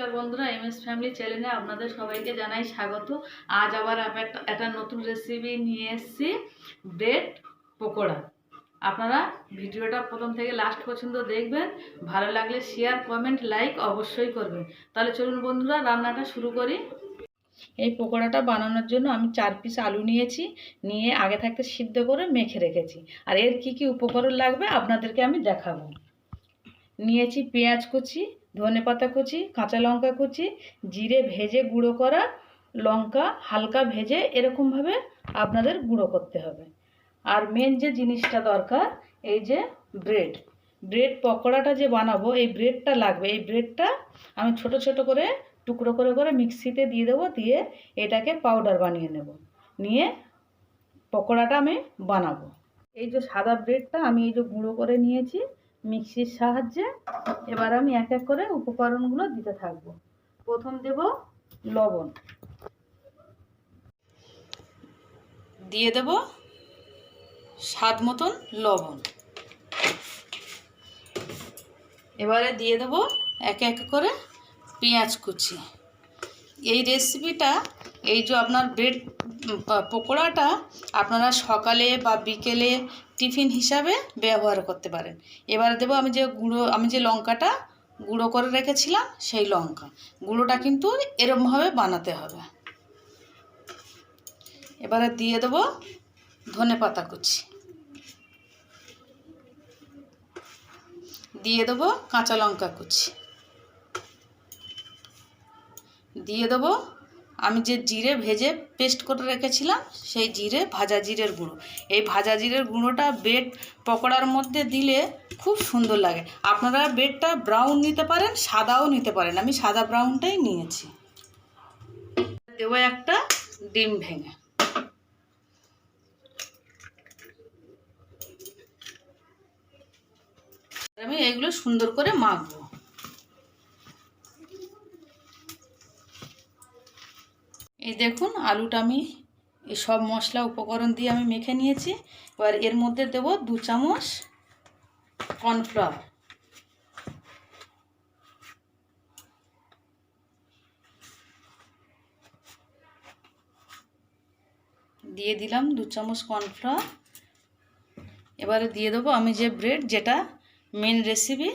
নমস্কার বন্ধুরা M S family চ্যানেলে আপনাদের সবাইকে জানাই স্বাগত। আজ আবার আমি একটা একটা নতুন রেসিপি নিয়ে এসেছি ব্রেড পকোড়া। আপনারা ভিডিওটা প্রথম থেকে লাস্ট পর্যন্ত দেখবেন, ভালো লাগলে শেয়ার কমেন্ট লাইক অবশ্যই করবেন। তাহলে চলুন বন্ধুরা, রান্নাটা শুরু করি। এই পকোড়াটা বানানোর জন্য আমি চার পিস আলু নিয়েছি, নিয়ে আগে থাকতে সিদ্ধ করে মেখে রেখেছি। আর এর কি কি উপকরণ লাগবে আপনাদেরকে আমি দেখাবো। নিয়েছি পেঁয়াজ কুচি ধনে পাতা কুচি, কাঁচা লঙ্কা কুচি, জিরে ভেজে গুঁড়ো করা লঙ্কা হালকা ভেজে এরকমভাবে আপনাদের গুঁড়ো করতে হবে। আর মেন যে জিনিসটা দরকার, এই যে ব্রেড ব্রেড পকোড়াটা যে বানাবো, এই ব্রেডটা লাগবে। এই ব্রেডটা আমি ছোট ছোট করে, টুকরো করে করে মিক্সিতে দিয়ে দেবো, দিয়ে এটাকে পাউডার বানিয়ে নেব। নিয়ে পকোড়াটা আমি বানাবো। এই যে সাদা ব্রেডটা আমি এই যে গুঁড়ো করে নিয়েছি মিক্সির সাহায্যে এবার আমি এক এক করে উপকরণগুলো দিতে থাকব। প্রথম দেব লবণ। দিয়ে দেব স্বাদ মতন লবণ। এবারে দিয়ে দেব এক এক করে পেঁয়াজ কুচি। এই রেসিপিটা এই যে আপনার ব্রেড পকোড়াটা আপনারা সকালে বা বিকেলে টিফিন হিসাবে ব্যবহার করতে পারেন। এবার দেবো আমি যে গুঁড়ো, আমি যে লঙ্কাটা গুঁড়ো করে রেখেছিলাম সেই লঙ্কা। গুঁড়োটা কিন্তু এরমভাবে বানাতে হবে। এবারে দিয়ে দেবো ধনে পাতা কুচি। দিয়ে দেবো কাঁচা লঙ্কা কুচি। দিয়ে দেবো আমি যে জিরে ভেজে পেস্ট করে রেখেছিলাম, সেই জিরে, ভাজা জিরের গুঁড়ো। এই ভাজা জিরের গুঁড়োটা বেড পকোড়ার মধ্যে দিলে খুব সুন্দর লাগে। আপনারা বেডটা ব্রাউন নিতে পারেন, সাদাও নিতে পারেন। আমি সাদা ব্রাউনটাই নিয়েছি। দেবো একটা ডিম ভেঙে। আমি এগুলো সুন্দর করে মাখবো। এই দেখুন, আলুটা আমি এই সব মশলা উপকরণ দিয়ে আমি মেখে নিয়েছি। এবার এর মধ্যে দেব দু চামচ কর্নফ্লাওয়ার। দিয়ে দিলাম দু চামচ কর্নফ্লাওয়ার। এবারে দিয়ে দেবো আমি যে ব্রেড, যেটা মেন রেসিপি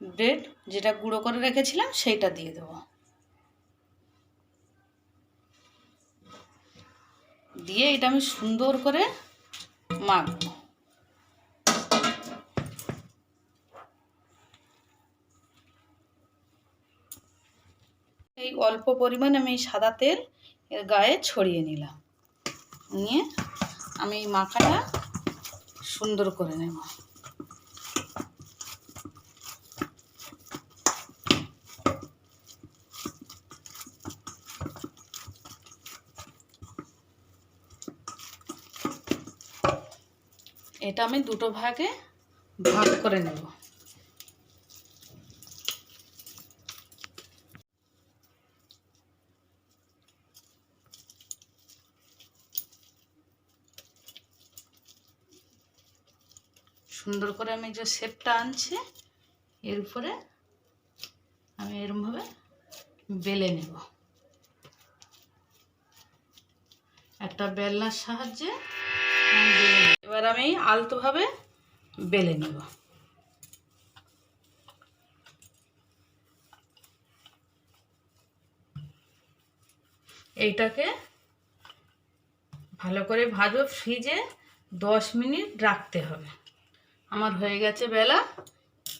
ব্রেড যেটা গুঁড়ো করে রেখেছিলাম, সেইটা দিয়ে দেবো। দিয়ে এটা আমি সুন্দর করে মাখব। এই অল্প পরিমাণে আমি সাদা তেল এর গায়ে ছড়িয়ে নিলাম। নিয়ে আমি মাখাটা সুন্দর করে নেব। এটা আমি দুটো ভাগে ভাগ করে নেব সুন্দর করে আমি যে শেপটা আনছি, এর উপরে আমি এরমভাবে বেলে নেব একটা বেলনার সাহায্যে। এবার আমি আলতোভাবে বেলে নেব। এইটাকে ভালো করে ভাজো ফ্রিজে দশ মিনিট রাখতে হবে। আমার হয়ে গেছে বেলা,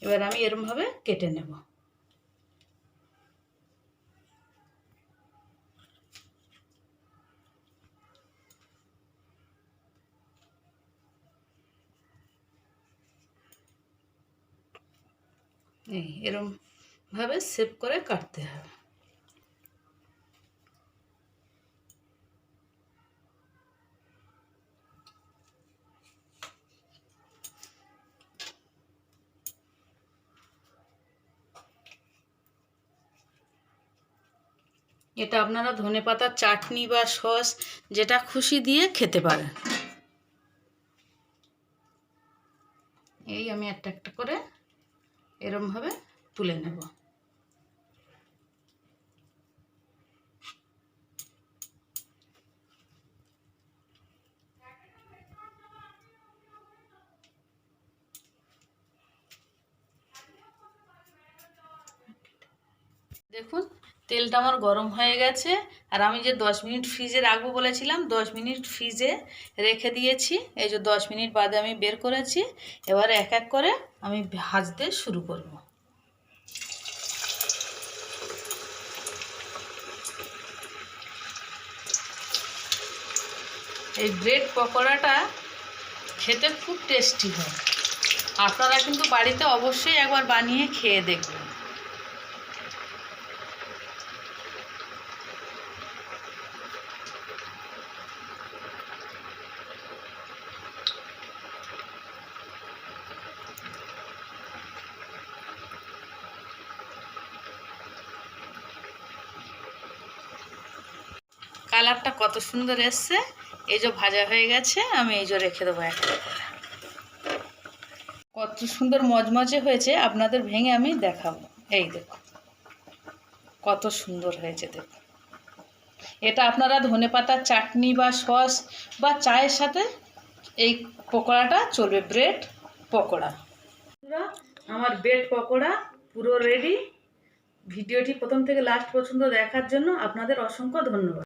এবার আমি এরমভাবে কেটে নেব। এই এরম ভাবে সেভ করে কাটতে হবে। এটা আপনারা ধনে পাতার চাটনি বা সস যেটা খুশি দিয়ে খেতে পারেন। এই আমি একটা একটা করে এরমভাবে তুলে নেব। দেখুন তেলটা আমার গরম হয়ে গেছে। আর আমি যে দশ মিনিট ফ্রিজে রাখব বলেছিলাম, দশ মিনিট ফ্রিজে রেখে দিয়েছি। এই যে দশ মিনিট বাদে আমি বের করেছি, এবার এক এক করে আমি ভাজতে শুরু করব। এই ব্রেড পকোড়াটা খেতে খুব টেস্টি হয়। আপনারা কিন্তু বাড়িতে অবশ্যই একবার বানিয়ে খেয়ে দেখবেন। কালারটা কত সুন্দর এসছে। এই যে ভাজা হয়ে গেছে, আমি এই যে রেখে দেবো একটা কত সুন্দর মজমজে হয়েছে, আপনাদের ভেঙে আমি দেখাবো। এই দেখো কত সুন্দর হয়েছে দেখো এটা আপনারা ধনে ধনেপাতার চাটনি বা সস বা চায়ের সাথে এই পকোড়াটা চলবে, ব্রেড পকোড়া। আমার ব্রেড পকোড়া পুরো রেডি ভিডিওটি প্রথম থেকে লাস্ট পর্যন্ত দেখার জন্য আপনাদের অসংখ্য ধন্যবাদ।